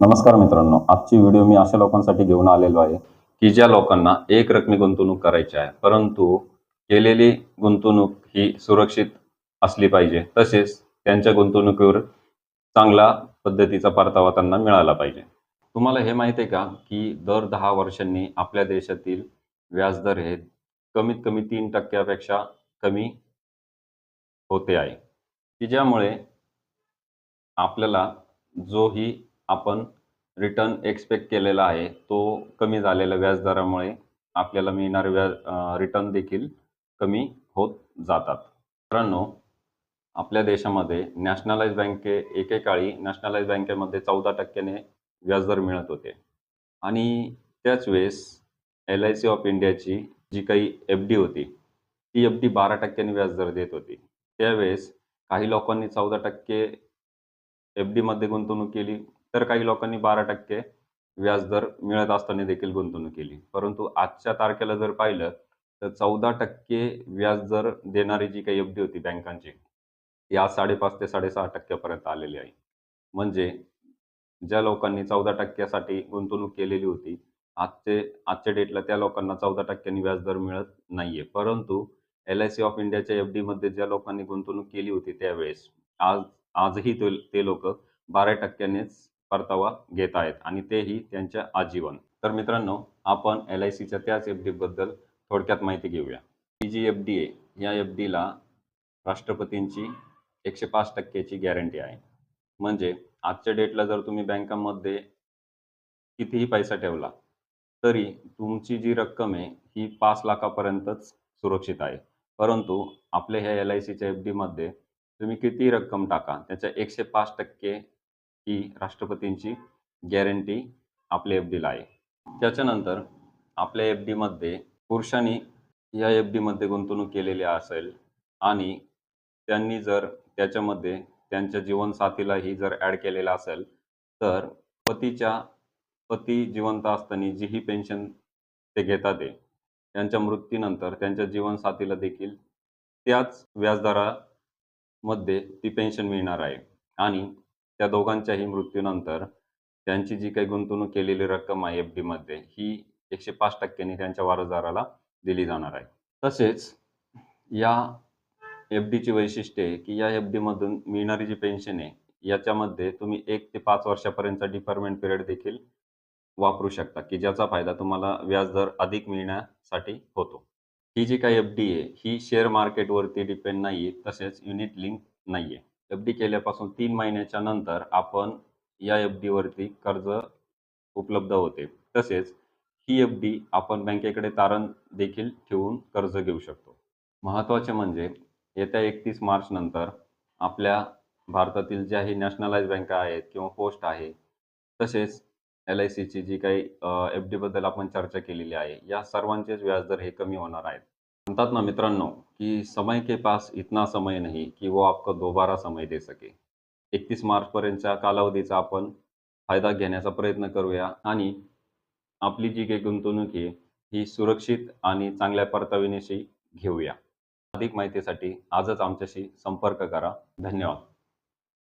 नमस्कार मित्रांनो आजची व्हिडिओ मी अशा लोकांसाठी घेऊन आलेलो आहे की ज्या लोकांना एक रकमी गुंतवणूक करायची आहे परंतु केलेली गुंतवणूक ही सुरक्षित असली पाहिजे. तसेच त्यांच्या गुंतवणुकीवर चांगला पद्धतीचा परतावा त्यांना मिळाला पाहिजे. तुम्हाला हे माहिती आहे का की दर दहा वर्षांनी आपल्या देशातील व्याजदर हे कमीत कमी तीन टक्क्यापेक्षा कमी होते आहे. की ज्यामुळे आपल्याला जोही आपण रिटर्न एक्सपेक्ट केलेला आहे तो कमी झालेल्या व्याजदरामुळे आपल्याला मिळणारे व्याज रिटर्न देखील कमी होत जातात. मित्रांनो आपल्या देशामध्ये नॅशनलाइज बँके एकेकाळी नॅशनलाइज बँकेमध्ये चौदा टक्क्याने व्याजदर मिळत होते. आणि त्याच वेळेस एल आय सी ऑफ इंडियाची जी काही एफ डी होती ती एफ डी बारा टक्क्याने व्याजदर देत होती. त्यावेळेस काही लोकांनी चौदा टक्के एफ डीमध्ये गुंतवणूक केली तर काही लोकांनी बारा टक्के व्याजदर मिळत असताना देखील गुंतवणूक केली. परंतु आजच्या तारखेला जर पाहिलं तर चौदा टक्के व्याजदर देणारी जी काही एफ डी होती बँकांची ती आज साडेपाच ते साडेसहा टक्क्यापर्यंत आलेली आहे. म्हणजे ज्या लोकांनी चौदा टक्क्यासाठी गुंतवणूक केलेली होती आजचे आजच्या डेटला त्या लोकांना चौदा टक्क्यांनी व्याजदर मिळत नाहीये. परंतु एल आय सी ऑफ इंडियाच्या एफ डीमध्ये ज्या लोकांनी गुंतवणूक केली होती त्यावेळेस आज आजही ते ते लोक बारा टक्क्यांनीच परतावा घेत आहेत आणि तेही त्यांच्या आजीवन. तर मित्रांनो आपण एल आय सीच्या त्याच एफ डीबद्दल थोडक्यात माहिती घेऊया. ही जी एफ डी आहे या एफ डीला राष्ट्रपतींची एकशे पाच टक्क्याची गॅरंटी आहे. म्हणजे आजच्या डेटला जर तुम्ही बँकांमध्ये कितीही पैसा ठेवला तरी तुमची जी रक्कम आहे ही पाच लाखापर्यंतच सुरक्षित आहे. परंतु आपल्या ह्या एल आय सीच्या एफ डीमध्ये तुम्ही किती रक्कम टाका त्याच्या एकशे पाच टक्के ही राष्ट्रपतींची गॅरंटी आपल्या एफ डीला आहे. त्याच्यानंतर आपल्या एफ डीमध्ये पुरुषांनी या एफ डीमध्ये गुंतवणूक केलेली असेल आणि त्यांनी जर त्याच्यामध्ये त्यांच्या जीवनसाथीलाही जर ॲड केलेला असेल तर पतीच्या पती जिवंत असताना जी ही पेन्शन ते घेतात आहे त्यांच्या मृत्यूनंतर त्यांच्या जीवनसाथीला देखील त्याच व्याजदरामध्ये ती पेन्शन मिळणार आहे. आणि त्या दोघांच्याही मृत्यूनंतर त्यांची जी काही गुंतवणूक केलेली रक्कम आहे एफ डीमध्ये ही एकशे पाच टक्क्यांनी त्यांच्या वारसदाराला दिली जाणार आहे. तसेच या एफ डीची वैशिष्ट्ये आहे की या एफ डीमधून मिळणारी जी पेन्शन आहे याच्यामध्ये तुम्ही एक ते पाच वर्षापर्यंतचा डिफरमेंट पिरियड देखील वापरू शकता की ज्याचा फायदा तुम्हाला व्याजदर अधिक मिळण्यासाठी होतो. ही जी काही एफ डी आहे ही शेअर मार्केटवरती डिपेंड नाही आहे तसेच युनिट लिंक नाही आहे एफ डी केल्यापासून तीन महिन्याच्या नंतर आपण या एफ डीवरती कर्ज उपलब्ध होते. तसेच ही एफ डी आपण बँकेकडे तारण देखील ठेवून कर्ज घेऊ शकतो. महत्त्वाचे म्हणजे येत्या एकतीस मार्च नंतर आपल्या भारतातील ज्याही नॅशनलाइज बँका आहेत किंवा पोस्ट आहे तसेच एल आय सीची जी काही एफ डीबद्दल आपण चर्चा केलेली आहे या सर्वांचेच व्याजदर हे कमी होणार आहेत. म्हणतात ना मित्रांनो की समय के पास इतना समय नाही की वो आपको दोबारा समय दे सके. एकतीस मार्चपर्यंतच्या कालावधीचा आपण फायदा घेण्याचा प्रयत्न करूया आणि आपली जी काही गुंतवणूक आहे ही सुरक्षित आणि चांगल्या परताव्यानिशी घेऊया. अधिक माहितीसाठी आजच आमच्याशी संपर्क करा. धन्यवाद.